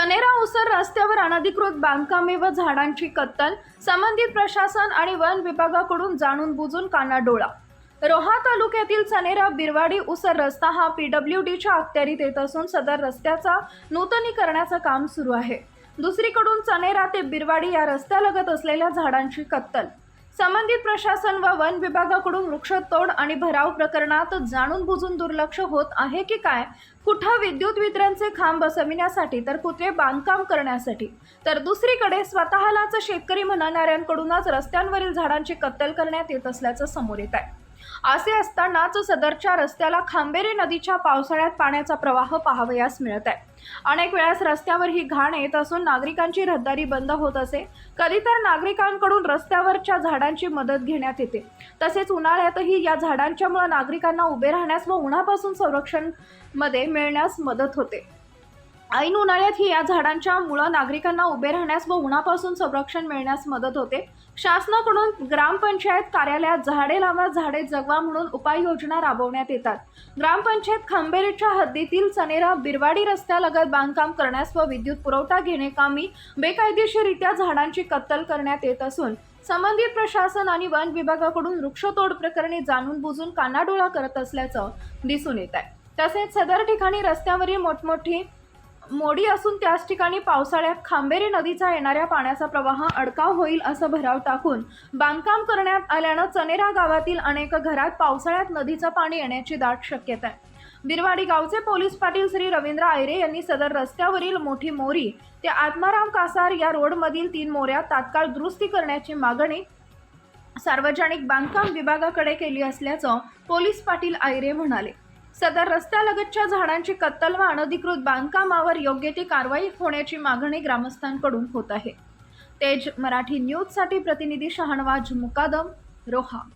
रस्त्यावर अनधिकृत बांधकामे व झाडांची कत्तल संबंधित प्रशासन आणि वन विभागाकडून जाणून बुजून कानाडोळा. रोहा तालुक्यातील चनेरा बिरवाडी उसर रस्ता हा पीडब्ल्यू डीच्या अखत्यारीत येत असून सदर रस्त्याचा नूतनीकरणाचं काम सुरू आहे. दुसरीकडून चनेरा ते बिरवाडी या रस्त्यालगत असलेल्या झाडांची कत्तल. संबंधित प्रशासन व वन विभागाकडून वृक्षतोड आणि भराव प्रकरणात जाणून बुजून दुर्लक्ष होत आहे की काय? कुठं विद्युत वितरणचे खांब बसविण्यासाठी तर कुठे बांधकाम करण्यासाठी? तर दुसरीकडे स्वतःलाच शेतकरी म्हणणाऱ्यांकडूनच रस्त्यांवरील झाडांची कत्तल करण्यात येत असल्याचं समोर येत आहे. असे असतानाच सदरच्या रस्त्याला खांबेरी नदीच्या पावसाळ्यात पाण्याचा प्रवाह पाहावयास मिळत आहे. अनेक वेळास रस्त्यावर ही घाण येत असून नागरिकांची रहदारी बंद होत असे. कधी तर नागरिकांकडून रस्त्यावरच्या झाडांची मदत घेण्यात येते. तसेच उन्हाळ्यातही या झाडांच्यामुळे नागरिकांना उभे राहण्यास व उन्हापासून संरक्षणमध्ये मिळण्यास मदत होते. ऐन उन्हाळ्यात ही या झाडांच्या मुळं नागरिकांना उभे राहण्यास व उन्हापासून संरक्षण मिळण्यास मदत होते. शासनाकडून ग्रामपंचायत कार्यालयात झाडे लावा झाडे जगवा म्हणून उपाययोजना राबवण्यात येतात. ग्रामपंचायत खांबेरीच्या हद्दीतील चनेरा बिरवाडी रस्त्यालगत बांधकाम करण्यास व विद्युत पुरवठा घेणे कामी बेकायदेशीररित्या झाडांची कत्तल करण्यात येत असून संबंधित प्रशासन आणि वन विभागाकडून वृक्षतोड प्रकरणी जाणून बुजून कानाडोळा करत असल्याचं दिसून येत आहे तसेच सदर ठिकाणी रस्त्यावरील मोठमोठी मोडी असून त्याच ठिकाणी पावसाळ्यात खांबेरी नदीचा येणाऱ्या पाण्याचा प्रवाह अडकाव होईल असं भराव टाकून बांधकाम करण्यात आल्यानं चनेरा गावातील अनेक घरात पावसाळ्यात नदीचं पाणी येण्याची दाट शक्यता आहे. बिरवाडी गावचे पोलीस पाटील श्री रवींद्र आयरे यांनी सदर रस्त्यावरील मोठी मोरी ते आत्माराम कासार या रोडमधील तीन मोऱ्या तात्काळ दुरुस्ती करण्याची मागणी सार्वजनिक बांधकाम विभागाकडे केली असल्याचं पोलीस पाटील आयरे म्हणाले. सदर रस्त्यालगतच्या झाडांची कत्तल व अनधिकृत बांधकामावर योग्य ती कारवाई होण्याची मागणी ग्रामस्थांकडून होत आहे. तेज मराठी न्यूजसाठी प्रतिनिधी शहानवाज मुकादम रोहा.